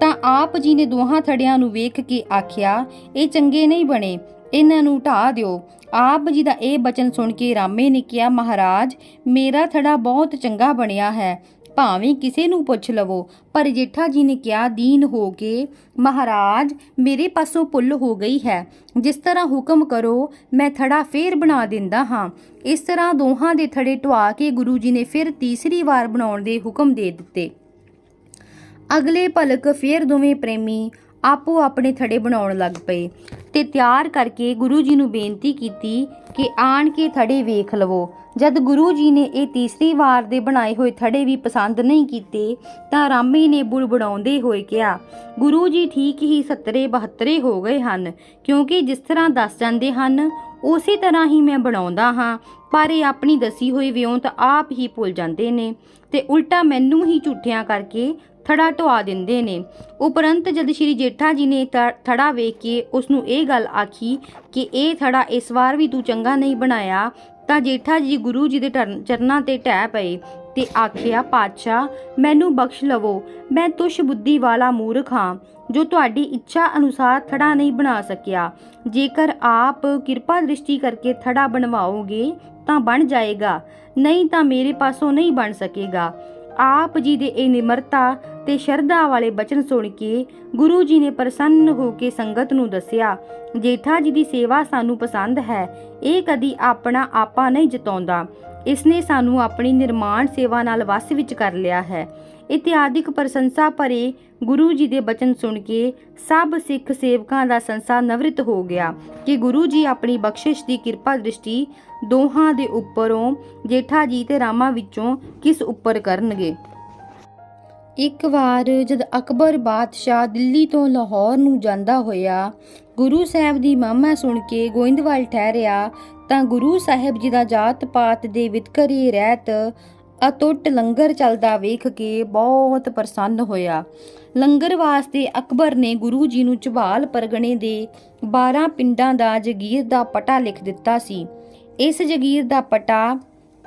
ਤਾਂ ਆਪ ਜੀ ਨੇ ਦੋਹਾਂ ਥੜਿਆਂ ਨੂੰ ਵੇਖ ਕੇ ਆਖਿਆ, ਇਹ ਚੰਗੇ ਨਹੀਂ ਬਣੇ, ਇਹਨਾਂ ਨੂੰ ਢਾ ਦਿਓ। ਆਪ ਜੀ ਦਾ ਇਹ ਬਚਨ ਸੁਣ ਕੇ ਰਾਮੇ ਨੇ ਕਿਹਾ, ਮਹਾਰਾਜ, ਮੇਰਾ ਥੜਾ ਬਹੁਤ ਚੰਗਾ ਬਣਿਆ ਹੈ। ਭਾਵੇਂ ਕਿਸੇ ਨੂੰ ਪੁੱਛ ਲਵੋ, ਪਰ ਜੇਠਾ ਜੀ ਨੇ ਕਿਹਾ, ਦੀਨ ਹੋ ਕੇ ਮਹਾਰਾਜ, ਮੇਰੇ ਪਾਸੋਂ ਭੁੱਲ ਹੋ ਗਈ ਹੈ। ਜਿਸ ਤਰ੍ਹਾਂ ਹੁਕਮ ਕਰੋ, ਮੈਂ ਥੜਾ ਫੇਰ ਬਣਾ ਦਿੰਦਾ ਹਾਂ। ਇਸ ਤਰ੍ਹਾਂ ਦੋਹਾਂ ਦੇ ਥੜੇ ਢਵਾ ਕੇ ਗੁਰੂ ਜੀ ਨੇ ਫਿਰ ਤੀਸਰੀ ਵਾਰ ਬਣਾਉਣ ਦੇ ਹੁਕਮ ਦੇ ਦਿੱਤੇ। ਅਗਲੇ ਭਲਕ ਫੇਰ ਦੋਵੇਂ ਪ੍ਰੇਮੀ ਆਪੋ ਆਪਣੇ ਥੜੇ ਬਣਾਉਣ ਲੱਗ ਪਏ ਤੇ ਤਿਆਰ ਕਰਕੇ ਗੁਰੂ ਜੀ ਨੂੰ ਬੇਨਤੀ ਕੀਤੀ ਕਿ ਆਣ ਕੇ ਥੜੇ ਵੇਖ ਲਵੋ। ਜਦ ਗੁਰੂ ਜੀ ਨੇ ਇਹ ਤੀਸਰੀ ਵਾਰ ਦੇ ਬਣਾਏ ਹੋਏ ਥੜੇ ਵੀ ਪਸੰਦ ਨਹੀਂ ਕੀਤੇ, ਤਾਂ ਰਾਮੀ ਨੇ ਬੁੜ ਬਣਾਉਂਦੇ ਹੋਏ ਕਿਹਾ, ਗੁਰੂ ਜੀ ਠੀਕ ਹੀ 70 72 ਹੋ ਗਏ ਹਨ, ਕਿਉਂਕਿ ਜਿਸ ਤਰ੍ਹਾਂ ਦੱਸ ਜਾਂਦੇ ਹਨ, ਉਸੇ ਤਰ੍ਹਾਂ ਹੀ ਮੈਂ ਬਣਾਉਂਦਾ ਹਾਂ, ਪਰ ਇਹ ਆਪਣੀ ਦਸੀ ਹੋਈ ਵਿਉਂਤ ਆਪ ਹੀ ਭੁੱਲ ਜਾਂਦੇ ਨੇ। ਤੇ ਉਲਟਾ ਮੈਨੂੰ ਹੀ ਝੂਠਿਆਂ ਕਰਕੇ ਥੜਾ ਢਵਾ ਦਿੰਦੇ ਨੇ। ਉਪਰੰਤ ਜਦ ਸ਼੍ਰੀ ਜੇਠਾ ਜੀ ਨੇ ਥੜਾ ਵੇਖ ਕੇ ਉਸ ਨੂੰ ਇਹ ਗੱਲ ਆਖੀ ਕਿ ਇਹ ਥੜਾ ਇਸ ਵਾਰ ਵੀ ਤੂੰ ਚੰਗਾ ਨਹੀਂ ਬਣਾਇਆ, ਤਾਂ ਜੇਠਾ ਜੀ ਗੁਰੂ ਜੀ ਦੇ ਚਰਨਾਂ ਤੇ ਢਹਿ ਪਏ ਤੇ ਆਖਿਆ, ਪਾਤਸ਼ਾਹ, ਮੈਨੂੰ ਬਖਸ਼ ਲਵੋ। ਮੈਂ ਤੁਸ਼ ਬੁੱਧੀ ਵਾਲਾ ਮੂਰਖ ਹਾਂ, ਜੋ ਤੁਹਾਡੀ ਇੱਛਾ ਅਨੁਸਾਰ ਥੜਾ ਨਹੀਂ ਬਣਾ ਸਕਿਆ। ਜੇਕਰ ਆਪ ਕਿਰਪਾ ਦ੍ਰਿਸ਼ਟੀ ਕਰਕੇ ਥੜਾ ਬਣਵਾਓਗੇ, ਤਾਂ ਬਣ ਜਾਏਗਾ। ਨਹੀਂ ਤਾਂ ਮੇਰੇ ਪਾਸੋਂ ਨਹੀਂ ਬਣ ਸਕੇਗਾ। ਆਪ ਜੀ ਦੇ ਇਹ ਨਿਮਰਤਾ ਤੇ ਸ਼ਰਧਾ ਵਾਲੇ ਬਚਨ ਸੁਣ ਕੇ ਗੁਰੂ ਜੀ ਨੇ ਪ੍ਰਸੰਨ ਹੋ ਕੇ ਸੰਗਤ ਨੂੰ ਦੱਸਿਆ, ਜੇਠਾ ਜੀ ਦੀ ਸੇਵਾ ਸਾਨੂੰ ਪਸੰਦ ਹੈ, ਇਹ ਕਦੀ ਆਪਣਾ ਆਪਾ ਨਹੀਂ ਜਤਾਉਂਦਾ। ਇਸਨੇ ਸਾਨੂੰ ਆਪਣੀ ਨਿਰਮਾਣ ਸੇਵਾ ਨਾਲ ਵਸ ਵਿੱਚ ਕਰ ਲਿਆ ਹੈ। ਇਤਿਆਦਿਕ ਪ੍ਰਸ਼ੰਸਾ ਭਰੇ ਗੁਰੂ ਜੀ ਦੇ ਬਚਨ ਸੁਣ ਕੇ ਸਭ ਸਿੱਖ ਸੇਵਕਾਂ ਦਾ ਸੰਸਾ ਨਵਰਿਤ ਹੋ ਗਿਆ ਕਿ ਗੁਰੂ ਜੀ ਆਪਣੀ ਬਖਸ਼ਿਸ਼ ਦੀ ਕਿਰਪਾ ਦ੍ਰਿਸ਼ਟੀ ਦੋਹਾਂ ਦੇ ਉੱਪਰੋਂ, ਜੇਠਾ ਜੀ ਤੇ ਰਾਮਾ ਵਿੱਚੋਂ ਕਿਸ ਉੱਪਰ ਕਰਨਗੇ। ਇੱਕ ਵਾਰ ਜਦ ਅਕਬਰ ਬਾਦਸ਼ਾਹ ਦਿੱਲੀ ਤੋਂ ਲਾਹੌਰ ਨੂੰ ਜਾਂਦਾ ਹੋਇਆ, ਗੁਰੂ ਸਾਹਿਬ ਦੀ ਮਾਮਾ ਸੁਣ ਕੇ ਗੋਇੰਦਵਾਲ ਠਹਿਰਿਆ, ਤਾਂ ਗੁਰੂ ਸਾਹਿਬ ਜੀ ਦਾ ਜਾਤ ਪਾਤ ਦੇ ਵਿਤਕਰੀ ਰਹਿਤ ਅਤੁੱਟ ਲੰਗਰ ਚੱਲਦਾ ਵੇਖ ਕੇ ਬਹੁਤ ਪ੍ਰਸੰਨ ਹੋਇਆ। ਲੰਗਰ ਵਾਸਤੇ ਅਕਬਰ ਨੇ ਗੁਰੂ ਜੀ ਨੂੰ ਝਬਾਲ ਪਰਗਣੇ ਦੇ 12 ਪਿੰਡਾਂ ਦਾ ਜਗੀਰ ਦਾ ਪਟਾ ਲਿਖ ਦਿੱਤਾ ਸੀ। ਇਸ ਜਗੀਰ ਦਾ ਪਟਾ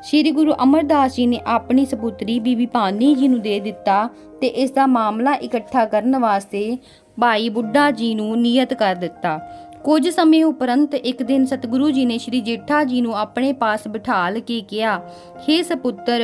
ਸ਼੍ਰੀ ਗੁਰੂ ਅਮਰਦਾਸ ਜੀ ਨੇ ਆਪਣੀ ਸਪੁੱਤਰੀ ਬੀਬੀ ਭਾਨੀ ਜੀ ਨੂੰ ਦੇ ਦਿੱਤਾ ਤੇ ਇਸ ਦਾ ਮਾਮਲਾ ਇਕੱਠਾ ਕਰਨ ਵਾਸਤੇ ਭਾਈ ਬੁੱਢਾ ਜੀ ਨੂੰ ਨਿਯਤ ਕਰ ਦਿੱਤਾ। ਕੁਝ ਸਮੇਂ ਉਪਰੰਤ ਇੱਕ ਦਿਨ ਸਤਿਗੁਰੂ ਜੀ ਨੇ ਸ਼੍ਰੀ ਜੇਠਾ ਜੀ ਨੂੰ ਆਪਣੇ ਪਾਸ ਬਿਠਾਲ ਕੇ ਕਿਹਾ हे ਸਪੁੱਤਰ,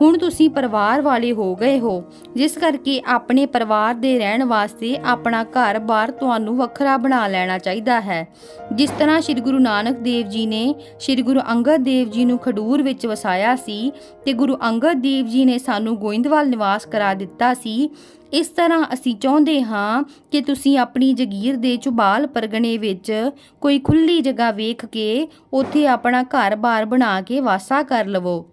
ਹੁਣ ਤੁਸੀਂ ਪਰਿਵਾਰ ਵਾਲੇ ਹੋ ਗਏ ਹੋ, ਜਿਸ ਕਰਕੇ ਆਪਣੇ ਪਰਿਵਾਰ ਦੇ ਰਹਿਣ ਵਾਸਤੇ ਆਪਣਾ ਘਰ-ਬਾਰ ਤੁਹਾਨੂੰ ਵੱਖਰਾ ਬਣਾ ਲੈਣਾ ਚਾਹੀਦਾ ਹੈ। ਜਿਸ ਤਰ੍ਹਾਂ ਸ੍ਰੀ ਗੁਰੂ ਨਾਨਕ ਦੇਵ ਜੀ ਨੇ ਸ੍ਰੀ ਗੁਰੂ ਅੰਗਦ ਦੇਵ ਜੀ ਨੂੰ ਖਡੂਰ ਵਿੱਚ ਵਸਾਇਆ ਸੀ ਤੇ ਗੁਰੂ ਅੰਗਦ ਦੇਵ ਜੀ ਨੇ ਸਾਨੂੰ ਗੋਇੰਦਵਾਲ ਨਿਵਾਸ ਕਰਾ ਦਿੱਤਾ ਸੀ ਇਸ ਤਰ੍ਹਾਂ ਅਸੀਂ ਚਾਹੁੰਦੇ ਹਾਂ ਕਿ ਤੁਸੀਂ ਆਪਣੀ ਜਗੀਰ ਦੇ ਚੁਬਾਲ ਪਰਗਣੇ ਵਿੱਚ ਕੋਈ ਖੁੱਲੀ ਜਗ੍ਹਾ ਵੇਖ ਕੇ ਉੱਥੇ ਆਪਣਾ ਘਰ-ਬਾਰ ਬਣਾ ਕੇ ਵਾਸਾ ਕਰ ਲਵੋ।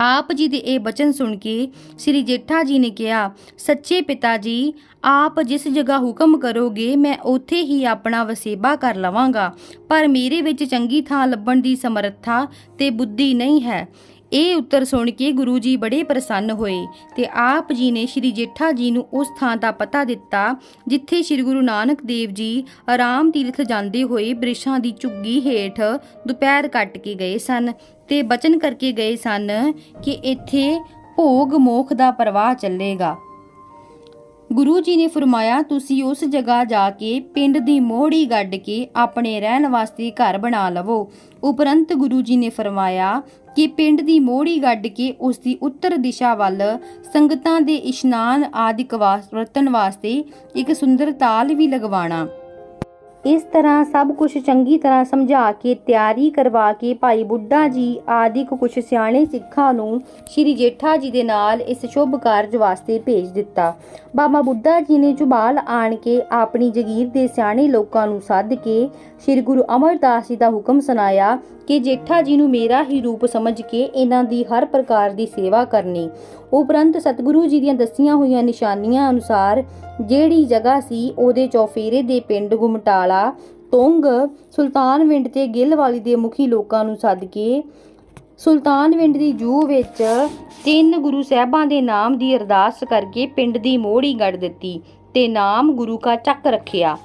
ਆਪ ਜੀ ਦੇ ਇਹ ਬਚਨ ਸੁਣ ਕੇ ਸ੍ਰੀ ਜੇਠਾ ਜੀ ਨੇ ਕਿਹਾ, ਸੱਚੇ ਪਿਤਾ ਜੀ, ਆਪ ਜਿਸ ਜਗ੍ਹਾ ਹੁਕਮ ਕਰੋਗੇ, ਮੈਂ ਉੱਥੇ ਹੀ ਆਪਣਾ ਵਸੇਬਾ ਕਰ ਲਵਾਂਗਾ। ਪਰ ਮੇਰੇ ਵਿੱਚ ਚੰਗੀ ਥਾਂ ਲੱਭਣ ਦੀ ਸਮਰੱਥਾ ਤੇ ਬੁੱਧੀ ਨਹੀਂ ਹੈ। ਇਹ ਉੱਤਰ ਸੁਣ ਕੇ ਗੁਰੂ ਜੀ ਬੜੇ ਪ੍ਰਸੰਨ ਹੋਏ ਤੇ ਆਪ ਜੀ ਨੇ ਸ੍ਰੀ ਜੇਠਾ ਜੀ ਨੂੰ ਉਸ ਥਾਂ ਦਾ ਪਤਾ ਦਿੱਤਾ ਜਿੱਥੇ ਸ੍ਰੀ ਗੁਰੂ ਨਾਨਕ ਦੇਵ ਜੀ ਆਰਾਮ ਤੀਰਥ ਜਾਂਦੇ ਹੋਏ ਬ੍ਰਿਸ਼ਾਂ ਦੀ ਝੁੱਗੀ ਹੇਠ ਦੁਪਹਿਰ ਕੱਟ ਕੇ ਗਏ ਸਨ ਤੇ ਬਚਨ ਕਰਕੇ ਗਏ ਸਨ ਕਿ ਇੱਥੇ ਭੋਗ ਮੋਖ ਦਾ ਪ੍ਰਵਾਹ ਚੱਲੇਗਾ। ਗੁਰੂ ਜੀ ਨੇ ਫਰਮਾਇਆ, ਤੁਸੀਂ ਉਸ ਜਗ੍ਹਾ ਜਾ ਕੇ ਪਿੰਡ ਦੀ ਮੋਹੜੀ ਗੱਡ ਕੇ ਆਪਣੇ ਰਹਿਣ ਵਾਸਤੇ ਘਰ ਬਣਾ ਲਵੋ। ਉਪਰੰਤ ਗੁਰੂ ਜੀ ਨੇ ਫਰਮਾਇਆ ਕਿ ਪਿੰਡ ਦੀ ਮੋਹੜੀ ਗੱਡ ਕੇ ਉਸ ਦੀ ਉੱਤਰ ਦਿਸ਼ਾ ਵੱਲ ਸੰਗਤਾਂ ਦੇ ਇਸ਼ਨਾਨ ਆਦਿਕ ਵਾਸ, ਵਰਤਣ ਵਾਸਤੇ ਇੱਕ ਸੁੰਦਰ ਤਾਲ ਵੀ ਲਗਵਾਣਾ ਇਸ ਤਰ੍ਹਾਂ ਸਭ ਕੁਝ ਚੰਗੀ ਤਰ੍ਹਾਂ ਸਮਝਾ ਕੇ, ਤਿਆਰੀ ਕਰਵਾ ਕੇ ਭਾਈ ਬੁੱਢਾ ਜੀ ਆਦਿਕ ਕੁਝ ਸਿਆਣੇ ਸਿੱਖਾਂ ਨੂੰ ਸ਼੍ਰੀ ਜੇਠਾ ਜੀ ਦੇ ਨਾਲ ਇਸ ਸ਼ੁਭ ਕਾਰਜ ਵਾਸਤੇ ਭੇਜ ਦਿੱਤਾ। ਬਾਬਾ ਬੁੱਢਾ ਜੀ ਨੇ ਜੁਬਾਲ ਆਣ ਕੇ ਆਪਣੀ ਜਗੀਰ ਦੇ ਸਿਆਣੇ ਲੋਕਾਂ ਨੂੰ ਸੱਦ ਕੇ ਸ਼੍ਰੀ ਗੁਰੂ ਅਮਰਦਾਸ ਜੀ ਦਾ ਹੁਕਮ ਸੁਣਾਇਆ ਕਿ ਜੇਠਾ ਜੀ ਨੂੰ ਮੇਰਾ ਹੀ ਰੂਪ ਸਮਝ ਕੇ ਇਹਨਾਂ ਦੀ ਹਰ ਪ੍ਰਕਾਰ ਦੀ ਸੇਵਾ ਕਰਨੀ। ਉਪਰੰਤ ਸਤਿਗੁਰੂ ਜੀ ਦੀਆਂ ਦੱਸੀਆਂ ਹੋਈਆਂ ਨਿਸ਼ਾਨੀਆਂ ਅਨੁਸਾਰ ਜਿਹੜੀ ਜਗ੍ਹਾ ਸੀ ਉਹਦੇ ਚੌਫੇਰੇ ਦੇ ਪਿੰਡ ਗੁਮਟਾਲਾ ਤੁੰਗ ਸੁਲਤਾਨਵਿੰਡ ਤੇ ਗਿੱਲਵਾਲੀ ਦੇ ਮੁਖੀ ਲੋਕਾਂ ਨੂੰ ਸੱਦ ਕੇ ਸੁਲਤਾਨਵਿੰਡ ਦੀ ਜੂ ਵਿੱਚ ਤਿੰਨ ਗੁਰੂ ਸਾਹਿਬਾਂ ਦੇ ਨਾਮ ਦੀ ਅਰਦਾਸ ਕਰਕੇ ਪਿੰਡ ਦੀ ਮੋਹੜੀ ਗੱਡ ਦਿੱਤੀ ਤੇ ਨਾਮ ਗੁਰੂ ਕਾ ਚੱਕ ਰੱਖਿਆ।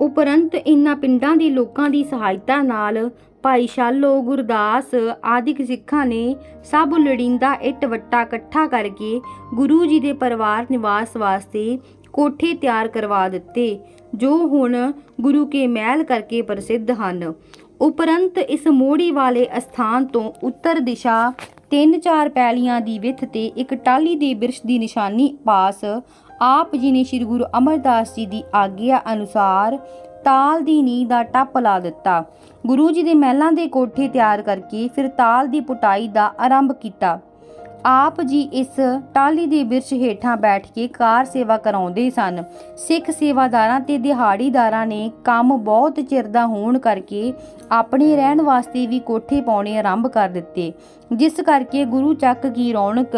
ਉਪਰੰਤ ਇਨ੍ਹਾਂ ਪਿੰਡਾਂ ਦੇ ਲੋਕਾਂ ਦੀ ਸਹਾਇਤਾ ਨਾਲ ਭਾਈ ਸ਼ਾਲੋ, ਗੁਰਦਾਸ ਆਦਿਕ ਸਿੱਖਾਂ ਨੇ ਸਭ ਲੜਿੰਦਾ ਇੱਟ ਵੱਟਾ ਇਕੱਠਾ ਕਰਕੇ ਗੁਰੂ ਜੀ ਦੇ ਪਰਿਵਾਰ ਨਿਵਾਸ ਵਾਸਤੇ ਕੋਠੇ ਤਿਆਰ ਕਰਵਾ ਦਿੱਤੇ, ਜੋ ਹੁਣ ਗੁਰੂ ਕੇ ਮਹਿਲ ਕਰਕੇ ਪ੍ਰਸਿੱਧ ਹਨ। ਉਪਰੰਤ ਇਸ ਮੋੜੀ ਵਾਲੇ ਅਸਥਾਨ ਤੋਂ ਉੱਤਰ ਦਿਸ਼ਾ ਤਿੰਨ ਚਾਰ ਪੈਲੀਆਂ ਦੀ ਵਿੱਥ ਤੇ ਇੱਕ ਟਾਲੀ ਦੇ ਬਿਰਸ਼ ਦੀ ਨਿਸ਼ਾਨੀ ਪਾਸ ਆਪ ਜੀ ਨੇ ਸ੍ਰੀ ਗੁਰੂ ਅਮਰਦਾਸ ਜੀ ਦੀ ਆਗਿਆ ਅਨੁਸਾਰ ਤਾਲ ਦੀ ਨੀਂਹ ਦਾ ਟੱਪ ਲਾ ਦਿੱਤਾ। ਗੁਰੂ ਜੀ ਦੇ ਮਹਿਲਾਂ ਦੇ ਕੋਠੇ ਤਿਆਰ ਕਰਕੇ ਫਿਰ ਤਾਲ ਦੀ ਪੁਟਾਈ ਦਾ ਆਰੰਭ ਕੀਤਾ। ਆਪ ਜੀ ਇਸ ਟਾਲੀ ਦੇ ਬਿਰਛ ਹੇਠਾਂ ਬੈਠ ਕੇ ਕਾਰ ਸੇਵਾ ਕਰਾਉਂਦੇ ਸਨ। ਸਿੱਖ ਸੇਵਾਦਾਰਾਂ ਤੇ ਦਿਹਾੜੀਦਾਰਾਂ ਨੇ ਕੰਮ ਬਹੁਤ ਚਿਰ ਦਾ ਹੋਣ ਕਰਕੇ ਆਪਣੇ ਰਹਿਣ ਵਾਸਤੇ ਵੀ ਕੋਠੇ ਪਾਉਣੇ ਆਰੰਭ ਕਰ ਦਿੱਤੇ, ਜਿਸ ਕਰਕੇ ਗੁਰੂ ਚੱਕ ਦੀ ਰੌਣਕ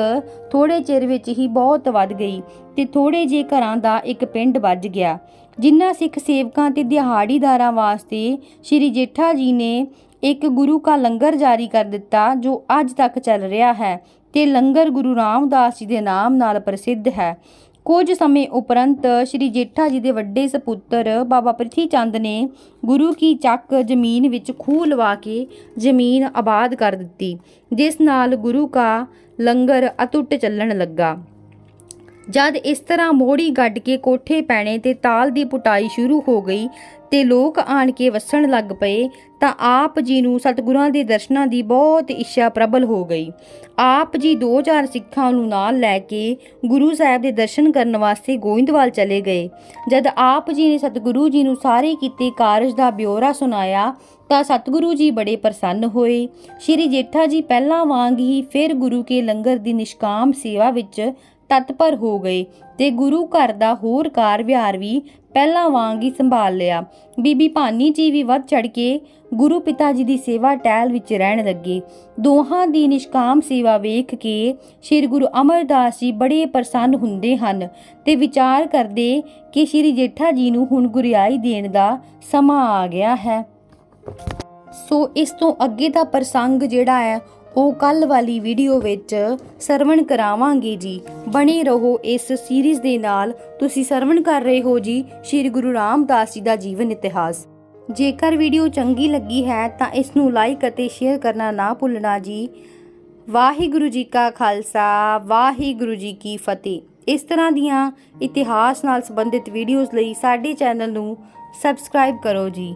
ਥੋੜੇ ਚਿਰ ਵਿੱਚ ਹੀ ਬਹੁਤ ਵੱਧ ਗਈ ਤੇ ਥੋੜੇ ਜੇ ਘਰਾਂ ਦਾ ਇੱਕ ਪਿੰਡ ਵੱਜ ਗਿਆ, ਜਿਨ੍ਹਾਂ ਸਿੱਖ ਸੇਵਕਾਂ ਤੇ ਦਿਹਾੜੀਦਾਰਾਂ ਵਾਸਤੇ ਸ਼੍ਰੀ ਜੇਠਾ ਜੀ ਨੇ ਇੱਕ ਗੁਰੂ ਕਾ ਲੰਗਰ ਜਾਰੀ ਕਰ ਦਿੱਤਾ ਜੋ ਅੱਜ ਤੱਕ ਚੱਲ ਰਿਹਾ ਹੈ। ਤੇ ਲੰਗਰ ਗੁਰੂ ਰਾਮਦਾਸ ਜੀ ਦੇ ਨਾਮ ਨਾਲ ਪ੍ਰਸਿੱਧ ਹੈ। ਕੁਝ ਸਮੇਂ ਉਪਰੰਤ ਸ਼੍ਰੀ ਜੇਠਾ ਜੀ ਦੇ ਵੱਡੇ ਸਪੁੱਤਰ ਬਾਬਾ ਪ੍ਰਿਥੀ ਚੰਦ ਨੇ ਗੁਰੂ ਕੀ ਚੱਕ ਜ਼ਮੀਨ ਵਿੱਚ ਖੂਹ ਲਵਾ ਕੇ ਜ਼ਮੀਨ ਆਬਾਦ ਕਰ ਦਿੱਤੀ, ਜਿਸ ਨਾਲ ਗੁਰੂ ਕਾ ਲੰਗਰ ਅਟੁੱਟ ਚੱਲਣ ਲੱਗਾ। ਜਦ ਇਸ ਤਰ੍ਹਾਂ ਮੋੜੀ ਗੱਡ ਕੇ ਕੋਠੇ ਪੈਣੇ ਤੇ ਤਾਲ ਦੀ ਪੁਟਾਈ ਸ਼ੁਰੂ ਹੋ ਗਈ ਤੇ ਲੋਕ ਆਣ ਕੇ ਵਸਣ ਲੱਗ ਪਏ, ਤਾਂ ਆਪ ਜੀ ਨੂੰ ਸਤਿਗੁਰਾਂ ਦੇ ਦਰਸ਼ਨਾਂ ਦੀ ਬਹੁਤ ਇੱਛਾ ਪ੍ਰਬਲ ਹੋ ਗਈ। ਆਪ ਜੀ ਦੋ ਚਾਰ ਸਿੱਖਾਂ ਨੂੰ ਨਾਲ ਲੈ ਕੇ ਗੁਰੂ ਸਾਹਿਬ ਦੇ ਦਰਸ਼ਨ ਕਰਨ ਵਾਸਤੇ ਗੋਇੰਦਵਾਲ ਚਲੇ ਗਏ। ਜਦ ਆਪ ਜੀ ਨੇ ਸਤਿਗੁਰੂ ਜੀ ਨੂੰ ਸਾਰੇ ਕੀਤੇ ਕਾਰਜ ਦਾ ਬਿਉਰਾ ਸੁਣਾਇਆ, ਤਾਂ ਸਤਿਗੁਰੂ ਜੀ ਬੜੇ ਪ੍ਰਸੰਨ ਹੋਏ। ਸ਼੍ਰੀ ਜੇਠਾ ਜੀ ਪਹਿਲਾਂ ਵਾਂਗ ਹੀ ਫਿਰ ਗੁਰੂ ਕੇ ਲੰਗਰ ਦੀ ਨਿਸ਼ਕਾਮ ਸੇਵਾ ਵਿੱਚ ਤਤਪਰ ਹੋ ਗਏ ਤੇ ਗੁਰੂ ਘਰ ਦਾ ਹੋਰ ਕਾਰ ਵਿਹਾਰ ਵੀ ਪਹਿਲਾਂ ਵਾਂਗ ਹੀ ਸੰਭਾਲ ਲਿਆ। ਬੀਬੀ ਭਾਨੀ ਜੀ ਵੀ ਵੱਧ ਚੜ ਕੇ ਗੁਰੂ ਪਿਤਾ ਜੀ ਦੀ ਸੇਵਾ ਟਹਿਲ ਵਿੱਚ ਰਹਿਣ ਲੱਗੇ। ਦੋਹਾਂ ਦੀ ਨਿਸ਼ਕਾਮ ਸੇਵਾ ਵੇਖ ਕੇ ਸ੍ਰੀ ਗੁਰੂ ਅਮਰਦਾਸ ਜੀ ਬੜੇ ਪ੍ਰਸੰਨ ਹੁੰਦੇ ਹਨ ਤੇ ਵਿਚਾਰ ਕਰਦੇ ਕਿ ਸ੍ਰੀ ਜੇਠਾ ਜੀ ਨੂੰ ਹੁਣ ਗੁਰਿਆਈ ਦੇਣ ਦਾ ਸਮਾਂ ਆ ਗਿਆ ਹੈ। ਸੋ ਇਸ ਤੋਂ ਅੱਗੇ ਦਾ ਪ੍ਰਸੰਗ ਜਿਹੜਾ ਹੈ ਉਹ ਕੱਲ ਵਾਲੀ ਵੀਡੀਓ ਵਿੱਚ ਸਰਵਣ ਕਰਾਵਾਂਗੇ ਜੀ। ਬਣੇ ਰਹੋ ਇਸ ਸੀਰੀਜ਼ ਦੇ ਨਾਲ। ਤੁਸੀਂ ਸਰਵਣ ਕਰ ਰਹੇ ਹੋ ਜੀ, ਸ੍ਰੀ ਗੁਰੂ ਰਾਮਦਾਸ ਜੀ ਦਾ ਜੀਵਨ ਇਤਿਹਾਸ। ਜੇਕਰ ਵੀਡੀਓ ਚੰਗੀ ਲੱਗੀ ਹੈ, ਤਾਂ ਇਸ ਨੂੰ ਲਾਈਕ ਅਤੇ ਸ਼ੇਅਰ ਕਰਨਾ ਨਾ ਭੁੱਲਣਾ ਜੀ। ਵਾਹਿਗੁਰੂ ਜੀ ਕਾ ਖਾਲਸਾ, ਵਾਹਿਗੁਰੂ ਜੀ ਕੀ ਫਤਿਹ। ਇਸ ਤਰ੍ਹਾਂ ਦੀਆਂ ਇਤਿਹਾਸ ਨਾਲ ਸੰਬੰਧਿਤ ਵੀਡੀਓਜ਼ ਲਈ ਸਾਡੇ ਚੈਨਲ ਨੂੰ ਸਬਸਕ੍ਰਾਈਬ ਕਰੋ ਜੀ।